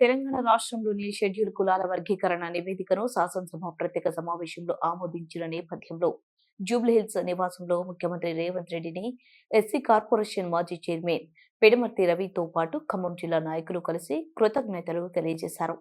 తెలంగాణ రాష్ట్రంలోని షెడ్యూల్ కులాల వర్గీకరణ నివేదికను శాసనసభ ప్రత్యేక సమావేశంలో ఆమోదించిన నేపథ్యంలో జూబ్లీహిల్స్ నివాసంలో ముఖ్యమంత్రి రేవంత్ రెడ్డిని ఎస్సీ కార్పొరేషన్ మాజీ చైర్మన్ పెడమర్తి రవితో పాటు ఖమ్మం జిల్లా నాయకులు కలిసి కృతజ్ఞతలు తెలియజేశారు.